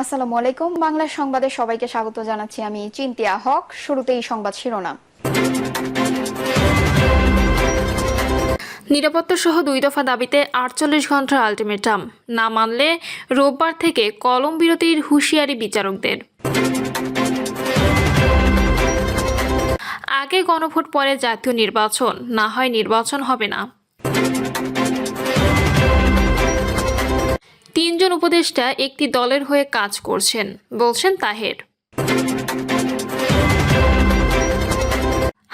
আসসালামু আলাইকুম। বাংলা সংবাদে সবাইকে স্বাগত জানাচ্ছি আমি চিন্তিয়া হক। শুরুতেই সংবাদ শিরোনাম। নিরাপত্তা সহ দুই দফা দাবিতে আটচল্লিশ ঘণ্টার আলটিমেটাম। না মানলে রোববার থেকে কলম বিরতির হুঁশিয়ারি বিচারকদের। আগে গণভোট পরে জাতীয় নির্বাচন। না হয় নির্বাচন হবে না। তিনজন উপদেষ্টা একটি দলের হয়ে কাজ করছেন, বলছেন তাহের।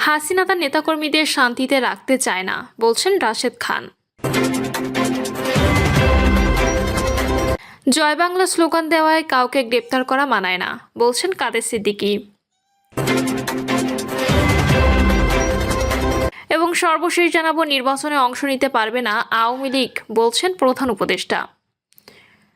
হাসিনা তার নেতাকর্মীদের শান্তিতে রাখতে চায় না, বলছেন রাশেদ খান। জয় বাংলা স্লোগান দেওয়ায় কাউকে গ্রেপ্তার করা মানায় না, বলছেন কাদের সিদ্দিকী। এবং সর্বশেষ জানাব, নির্বাচনে অংশ নিতে পারবে না আওয়ামী লীগ, বলছেন প্রধান উপদেষ্টা।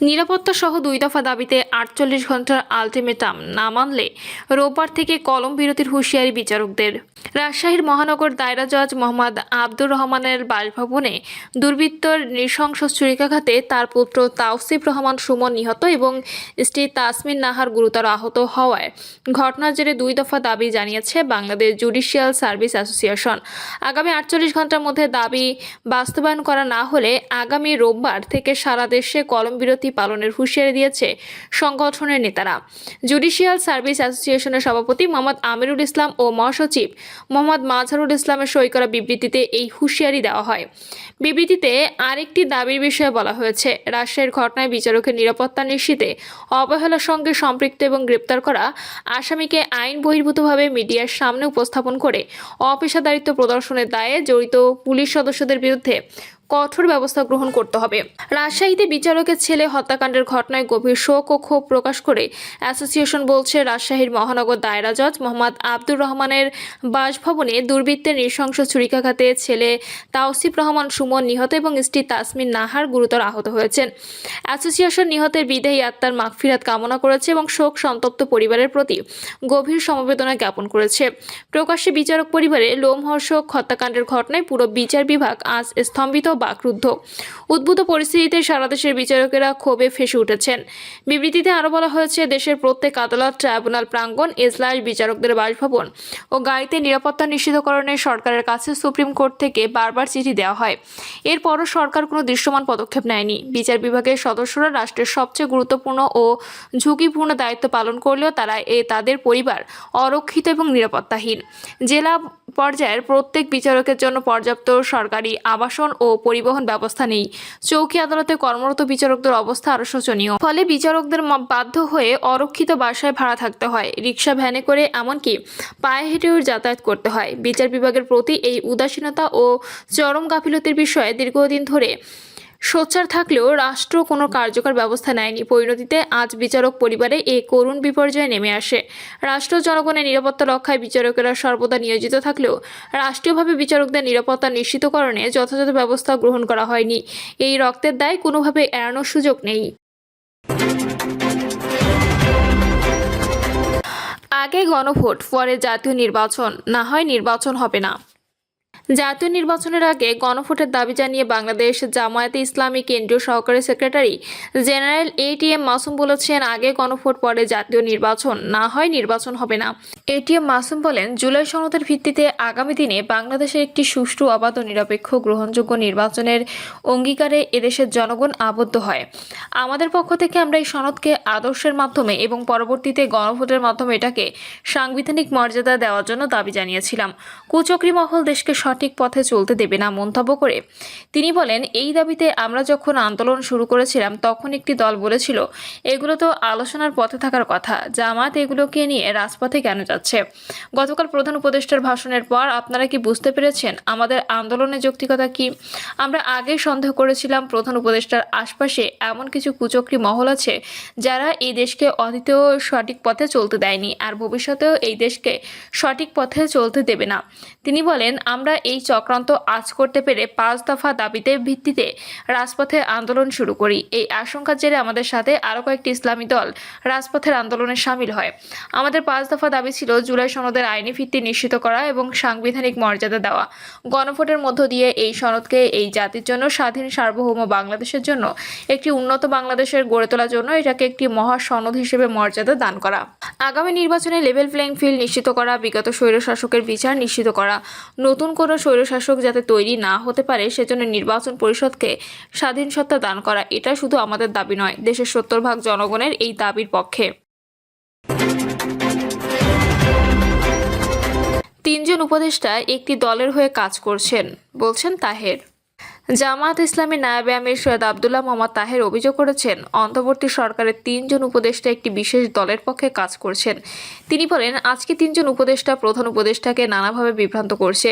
নিরাপত্তা সহ দুই দফা দাবিতে আটচল্লিশ ঘণ্টার আলটিমেটাম না মানলে রোববার থেকে কলম বিরতির হুঁশিয়ারি বিচারকদের। রাজশাহীর মহানগর দায়রা জজ মোহাম্মদ আব্দুর রহমানের বাসভবনে দুর্বৃত্তর নৃশংস ছুরিকাঘাতে তার পুত্র তাওসিফ রহমান সুমন নিহত এবং স্ত্রী তাসমিন নাহার গুরুতর আহত হওয়ায় ঘটনার জেরে দুই দফা দাবি জানিয়েছে বাংলাদেশ জুডিশিয়াল সার্ভিস অ্যাসোসিয়েশন। আগামী আটচল্লিশ ঘণ্টার মধ্যে দাবি বাস্তবায়ন করা না হলে আগামী রোববার থেকে সারা দেশে কলম বিরতি পালনের হুঁশিয়ারি দিয়েছে সংগঠনের নেতারা। জুডিশিয়াল সার্ভিস অ্যাসোসিয়েশনের সভাপতি মোহাম্মদ আমিরুল ইসলাম ও মহাসচিব মোহাম্মদ মাজহারুল ইসলামের সই করা বিবৃতিতে এই হুঁশিয়ারি দেওয়া হয়। বিবৃতিতে আরেকটি দাবির বিষয়ে বলা হয়েছে, রাজশাহীর ঘটনায় বিচারকের নিরাপত্তা নিশ্চিতে অবহেলার সঙ্গে সম্পৃক্ত এবং গ্রেপ্তার করা আসামিকে আইন বহির্ভূতভাবে মিডিয়ার সামনে উপস্থাপন করে অপেশাদারিত্ব প্রদর্শনের দায়ে জড়িত পুলিশ সদস্যদের বিরুদ্ধে কঠোর ব্যবস্থা গ্রহণ করতে হবে। রাজশাহীতে বিচারকের ছেলে হত্যাকাণ্ডের ঘটনায় গভীর শোক ও ক্ষোভ প্রকাশ করে অ্যাসোসিয়েশন বলছে, রাজশাহীর মহানগর দায়রা জজ মোহাম্মদ আব্দুর রহমানের বাসভবনে দুর্বৃত্তের নৃশংস ছুরিকাঘাতে ছেলে তাওসিফ রহমান, সুমন নিহত এবং স্ত্রী তাসমিন নাহার গুরুতর আহত হয়েছেন। অ্যাসোসিয়েশন নিহতের বিদেহী আত্মার মাগফিরাত কামনা করেছে এবং শোক সন্তপ্ত পরিবারের প্রতি গভীর সমবেদনা জ্ঞাপন করেছে। প্রকাশ্যে বিচারক পরিবারে লোমহর্ষক হত্যাকাণ্ডের ঘটনায় পুরো বিচার বিভাগ আজ স্তম্ভিত বাকরুদ্ধ। উদ্ভূত পরিস্থিতিতে সারা দেশের বিচারকেরা ক্ষোভে ফেসে উঠেছেন। বিবৃতিতে আরও বলা হয়েছে, দেশের প্রত্যেক আদালত, ট্রাইব্যুনাল প্রাঙ্গণ, এজলাস, বিচারকদের বাসভবন ও গাড়িতে নিরাপত্তা নিশ্চিতকরণে সরকারের কাছে সুপ্রিম কোর্ট থেকে বারবার চিঠি দেওয়া হয়। এরপরও সরকার কোনো দৃশ্যমান পদক্ষেপ নেয়নি। বিচার বিভাগের সদস্যরা রাষ্ট্রের সবচেয়ে গুরুত্বপূর্ণ ও ঝুঁকিপূর্ণ দায়িত্ব পালন করলেও তারা এ তাদের পরিবার অরক্ষিত এবং নিরাপত্তাহীন। জেলা পর্যায়ের প্রত্যেক বিচারকের জন্য পর্যাপ্ত সরকারি আবাসন ও পরিবহন ব্যবস্থা নেই। চৌকি আদালতে কর্মরত বিচারকদের অবস্থা আরও শোচনীয়। ফলে বিচারকদের বাধ্য হয়ে অরক্ষিত বাসায় ভাড়া থাকতে হয়। রিক্সা ভ্যানে করে এমনকি পায়ে হেঁটেও যাতায়াত করতে হয়। বিচার বিভাগের প্রতি এই উদাসীনতা ও চরম গাফিলতির বিষয়ে দীর্ঘদিন ধরে সোচ্চার থাকলেও রাষ্ট্র কোনো কার্যকর ব্যবস্থা নেয়নি। পরিণতিতে আজ বিচারক পরিবারে এই করুণ বিপর্যয়ে নেমে আসে। রাষ্ট্র জনগণের নিরাপত্তা রক্ষায় বিচারকেরা সর্বদা নিয়োজিত থাকলেও রাষ্ট্রীয়ভাবে বিচারকদের নিরাপত্তা নিশ্চিতকরণে যথাযথ ব্যবস্থা গ্রহণ করা হয়নি। এই রক্তের দায় কোনোভাবে এড়ানোর সুযোগ নেই। আগে গণভোট, পরে জাতীয় নির্বাচন, না হয় নির্বাচন হবে না। জাতীয় নির্বাচনের আগে গণভোটের দাবি জানিয়ে বাংলাদেশ জামায়াতে ইসলামী কেন্দ্রীয় সহকারী সেক্রেটারি জেনারেল এটিএম মাসুম বলেছেন, আগে গণভোট, পরে জাতীয় নির্বাচন। না হয় নির্বাচন হবে না। এটিএম মাসুম বলেন, জুলাই সনদের ভিত্তিতে আগামী দিনে বাংলাদেশের একটি সুষ্ঠু অবাধ ও নিরপেক্ষ, গ্রহণযোগ্য নির্বাচনের অঙ্গীকারে এদেশের জনগণ আবদ্ধ হয়। আমাদের পক্ষ থেকে আমরা এই সনদকে আদর্শের মাধ্যমে এবং পরবর্তীতে গণভোটের মাধ্যমে এটাকে সাংবিধানিক মর্যাদা দেওয়ার জন্য দাবি জানিয়েছিলাম। কুচক্রী মহল দেশকে সঠিক পথে চলতে দেবে না মন্তব্য করে। তিনি বলেন, এই দাবিতে আমরা যখন আন্দোলন শুরু করেছিলাম, তখন একটি দল বলেছিল, এগুলো তো আলোচনার পথে থাকার কথা। জামাত এগুলোকে নিয়ে রাজপথে কেন যাচ্ছে? গতকাল প্রধান উপদেষ্টার ভাষণের পর আপনারা কি বুঝতে পেরেছেন? আমাদের আন্দোলনের যৌক্তিকতা কি? আমরা আগে সন্দেহ করেছিলাম প্রধান উপদেষ্টার আশপাশে এমন কিছু কুচক্রী মহল আছে, যারা এই দেশকে অতীতেও সঠিক পথে চলতে দেয়নি, আর ভবিষ্যতেও এই দেশকে সঠিক পথে চলতে দেবে না। তিনি বলেন, আমরা এই চক্রান্ত আজ করতে পেরে পাঁচ দফা দাবিতে ভিত্তিতে রাজপথে আন্দোলন শুরু করি। এই আশঙ্কার জেরে আমাদের সাথে আরও কয়েকটি ইসলামী দল রাজপথের আন্দোলনে সামিল হয়। আমাদের পাঁচ দফা দাবি ছিল জুলাই সনদের আইনি ভিত্তি নিশ্চিত করা এবং সাংবিধানিক মর্যাদা দেওয়া। গণভোটের মধ্য দিয়ে এই সনদকে এই জাতির জন্য স্বাধীন সার্বভৌম বাংলাদেশের জন্য, একটি উন্নত বাংলাদেশের গড়ে তোলার জন্য এটাকে একটি মহা সনদ হিসেবে মর্যাদা দান করা। আগামী নির্বাচনে লেভেল প্লেইং ফিল্ড নিশ্চিত করা, বিগত স্বৈরশাসকের বিচার নিশ্চিত করা, নতুন কোনো স্বৈরশাসক যাতে তৈরি না হতে পারে, সেজন্য নির্বাচন পরিষদকে স্বাধীন সত্তা দান করা, এটা শুধু আমাদের দাবি নয়, দেশের সত্তর ভাগ জনগণের এই দাবির পক্ষে। তিনজন উপদেষ্টা একটি দলের হয়ে কাজ করছেন, বলছেন তাহের। জামায়াত ইসলামী নায়াবে আমির সৈয়দ আবদুল্লাহ মোহাম্মদ তাহের অভিযোগ করেছেন, অন্তর্বর্তী সরকারের তিনজন উপদেষ্টা একটি বিশেষ দলের পক্ষে কাজ করছেন। তিনি বলেন, আজকে তিনজন উপদেষ্টা প্রধান উপদেষ্টাকে নানাভাবে বিভ্রান্ত করছে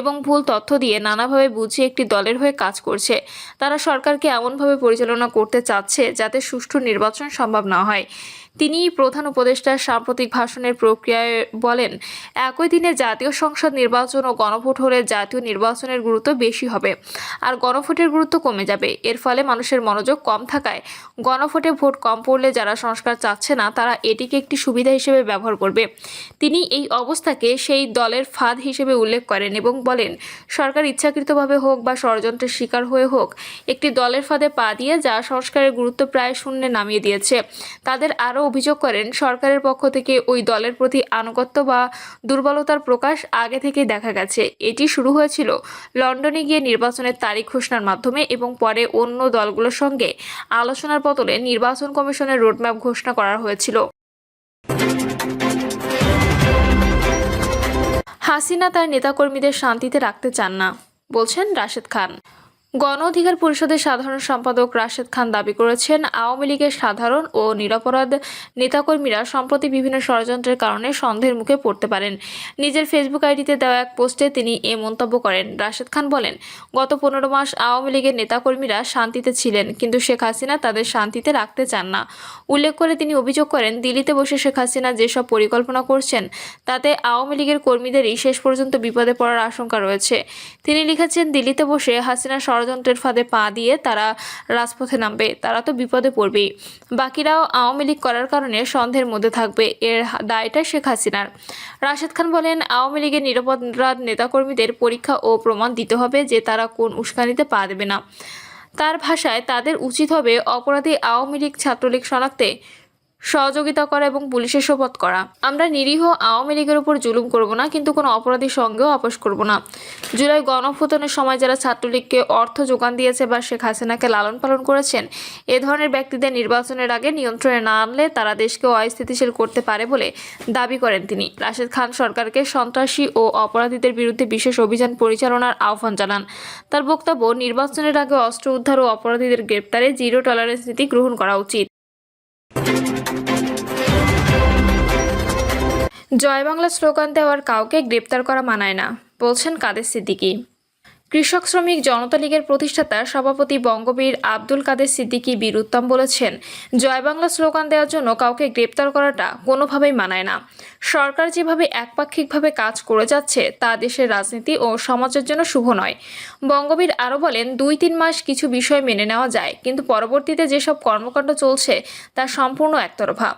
এবং ভুল তথ্য দিয়ে নানাভাবে বুঝিয়ে একটি দলের হয়ে কাজ করছে। তারা সরকারকে এমনভাবে পরিচালনা করতে চাচ্ছে যাতে সুষ্ঠু নির্বাচন সম্ভব না হয়। তিনি প্রধান উপদেষ্টার সাম্প্রতিক ভাষণের প্রক্রিয়ায় বলেন, একই দিনে জাতীয় সংসদ নির্বাচন ও গণভোট হলে জাতীয় নির্বাচনের গুরুত্ব বেশি হবে আর গণভোটের গুরুত্ব কমে যাবে। এর ফলে মানুষের মনোযোগ কম থাকায় গণভোটে ভোট কম পড়লে যারা সংস্কার চাচ্ছে না, তারা এটিকে একটি সুবিধা হিসেবে ব্যবহার করবে। তিনি এই অবস্থাকে সেই দলের ফাঁদ হিসেবে উল্লেখ করেন এবং বলেন, সরকার ইচ্ছাকৃতভাবে হোক বা ষড়যন্ত্রের শিকার হয়ে হোক, একটি দলের ফাঁদে পা দিয়ে যা সংস্কারের গুরুত্ব প্রায় শূন্যে নামিয়ে দিয়েছে, তাদের আরও অভিযোগ করেন, সরকারের পক্ষ থেকে ওই দলের প্রতি আনুগত্য বা দুর্বলতার প্রকাশ আগে থেকেই দেখা গেছে। এটি শুরু হয়েছিল লন্ডনে গিয়ে নির্বাচনের তারিখ ঘোষণার মাধ্যমে এবং পরে অন্য দলগুলোর সঙ্গে আলোচনার বদলে নির্বাচন কমিশনের রোডম্যাপ ঘোষণা করা হয়েছিল। হাসিনা তার নেতাকর্মীদের শান্তিতে রাখতে চান না, বলছেন রাশেদ খান। গণ অধিকার পরিষদের সাধারণ সম্পাদক রাশেদ খান দাবি করেছেন, আওয়ামী লীগের সাধারণ ও নিরাপরাধ নেতাকর্মীরা সম্প্রতি বিভিন্ন ষড়যন্ত্রের কারণে সন্দেহের মুখে পড়তে পারেন। নিজের ফেসবুক আইডিতে দেওয়া এক পোস্টে তিনি এ মন্তব্য করেন। রাশেদ খান বলেন, গত পনেরো মাস আওয়ামী লীগের নেতাকর্মীরা শান্তিতে ছিলেন, কিন্তু শেখ হাসিনা তাদের শান্তিতে রাখতে চান না। উল্লেখ করে তিনি অভিযোগ করেন, দিল্লিতে বসে শেখ হাসিনা যেসব পরিকল্পনা করছেন, তাতে আওয়ামী লীগের কর্মীদেরই শেষ পর্যন্ত বিপদে পড়ার আশঙ্কা রয়েছে। তিনি লিখেছেন, দিল্লিতে বসে হাসিনা ষড়যন্ত্রের ফাঁদে পা দিয়ে তারা রাজপথে নামবে, তারা তো বিপদে পড়বেই। বাকিরাও আওয়ামী লীগ করার কারণে সন্দেহের মধ্যে থাকবে, এর দায়টা শেখ হাসিনার। রাশেদ খান বলেন, আওয়ামী লীগের নিরাপরাধ নেতাকর্মীদের পরীক্ষা ও প্রমাণ দিতে হবে যে তারা কোন উস্কানিতে পা দেবে না। তার ভাষায় তাদের উচিত হবে অপরাধী আওয়ামী লীগ ছাত্রলীগ শনাক্তে সহযোগিতা করা এবং পুলিশের শপথ করা। আমরা নিরীহ আওয়ামী লীগের উপর জুলুম করব না, কিন্তু কোনো অপরাধীর সঙ্গেও আপোষ করব না। জুলাই গণফোতনের সময় যারা ছাত্রলীগকে অর্থ যোগান দিয়েছে বা শেখ হাসিনাকে লালন পালন করেছেন, এ ধরনের ব্যক্তিদের নির্বাচনের আগে নিয়ন্ত্রণে না আনলে তারা দেশকে অস্থিতিশীল করতে পারে বলে দাবি করেন তিনি। রাশেদ খান সরকারকে সন্ত্রাসী ও অপরাধীদের বিরুদ্ধে বিশেষ অভিযান পরিচালনার আহ্বান জানান। তার বক্তব্য, নির্বাচনের আগে অস্ত্র উদ্ধার ও অপরাধীদের গ্রেপ্তারে জিরো টলারেন্স নীতি গ্রহণ করা উচিত। জয় বাংলা স্লোগান দেওয়ার কাউকে গ্রেপ্তার করা মানায় না বলছেন কাদের সিদ্দিকী। কৃষক শ্রমিক জনতা লীগের প্রতিষ্ঠাতা সভাপতি বঙ্গবীর আব্দুল কাদের সিদ্দিকী বীর উত্তম বলেছেন, জয় বাংলা স্লোগান দেওয়ার জন্য কাউকে গ্রেপ্তার করাটা কোনোভাবেই মানায় না। সরকার যেভাবে একপাক্ষিকভাবে কাজ করে যাচ্ছে, তা দেশের রাজনীতি ও সমাজের জন্য শুভ নয়। বঙ্গবীর আরও বলেন, দুই তিন মাস কিছু বিষয় মেনে নেওয়া যায়, কিন্তু পরবর্তীতে যেসব কর্মকাণ্ড চলছে, তা সম্পূর্ণ একতরফা।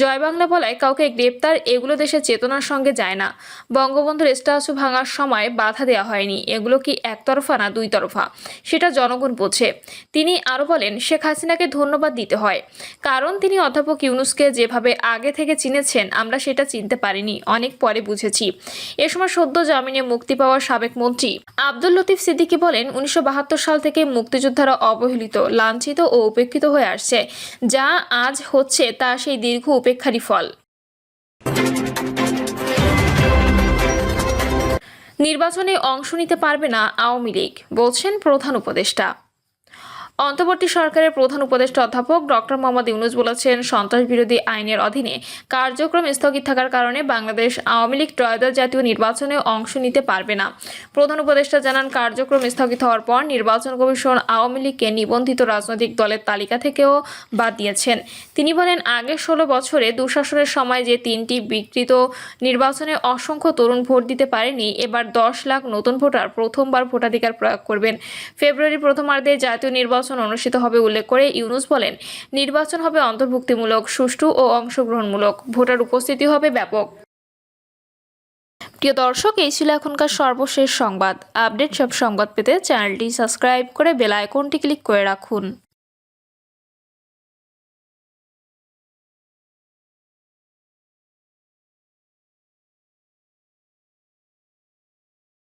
জয় বাংলা বলায় কাউকে গ্রেপ্তার এগুলো দেশের চেতনার সঙ্গে যায় না। বঙ্গবন্ধুর স্ট্যাচু ভাঙার সময় বাধা দেওয়া হয়নি। এগুলো কি একতরফা না দুই তরফা সেটা জনগণ বোঝে। তিনি আরও বলেন, শেখ হাসিনাকে ধন্যবাদ দিতে হয়। কারণ তিনি অধ্যাপক ইউনুসকে যেভাবে আগে থেকে চিনেছেন, আমরা সেটা চিনতে পারিনি। অনেক পরে বুঝেছি। এ সময় সদ্য জামিনে মুক্তি পাওয়া সাবেক মন্ত্রী আব্দুল লতিফ সিদ্দিকী বলেন, উনিশশো বাহাত্তর সাল থেকে মুক্তিযোদ্ধারা অবহেলিত, লাঞ্ছিত ও উপেক্ষিত হয়ে আসছে। যা আজ হচ্ছে তা সেই দীর্ঘ উপেক্ষারই ফল। নির্বাচনে অংশ নিতে পারবে না আওয়ামী লীগ বলছেন প্রধান উপদেষ্টা। অন্তর্বর্তী সরকারের প্রধান উপদেষ্টা অধ্যাপক ডক্টর মোহাম্মদ ইউনুস বলেছেন সন্ত্রাস বিরোধী আইনের অধীনে কার্যক্রম স্থগিত থাকার কারণে বাংলাদেশ আওয়ামী লীগ ত্রয়োদশ জাতীয় নির্বাচনে অংশ নিতে পারবে না। প্রধান উপদেষ্টা জানান, কার্যক্রম স্থগিত হওয়ার পর নির্বাচন কমিশন আওয়ামী লীগকে নিবন্ধিত রাজনৈতিক দলের তালিকা থেকেও বাদ দিয়েছেন। তিনি বলেন, আগে ষোলো বছরে দুঃশাসনের সময় যে তিনটি বিকৃত নির্বাচনে অসংখ্য তরুণ ভোট দিতে পারেনি, এবার দশ লাখ নতুন ভোটার প্রথমবার ভোটাধিকার প্রয়োগ করবেন। ফেব্রুয়ারি প্রথমার্ধে জাতীয় নির্বাচন অনুষ্ঠিত হবে উল্লেখ করে ইউনুস বলেন, নির্বাচন হবে অন্তর্ভুক্তিমূলক, সুষ্ঠু ও অংশগ্রহণমূলক। ভোটার উপস্থিতি হবে ব্যাপক। প্রিয় দর্শক, এই ছিল এখনকার সর্বশেষ সংবাদ। আপডেট সব সংবাদ পেতে চ্যানেলটি সাবস্ক্রাইব করে বেল আইকনটি ক্লিক করে রাখুন।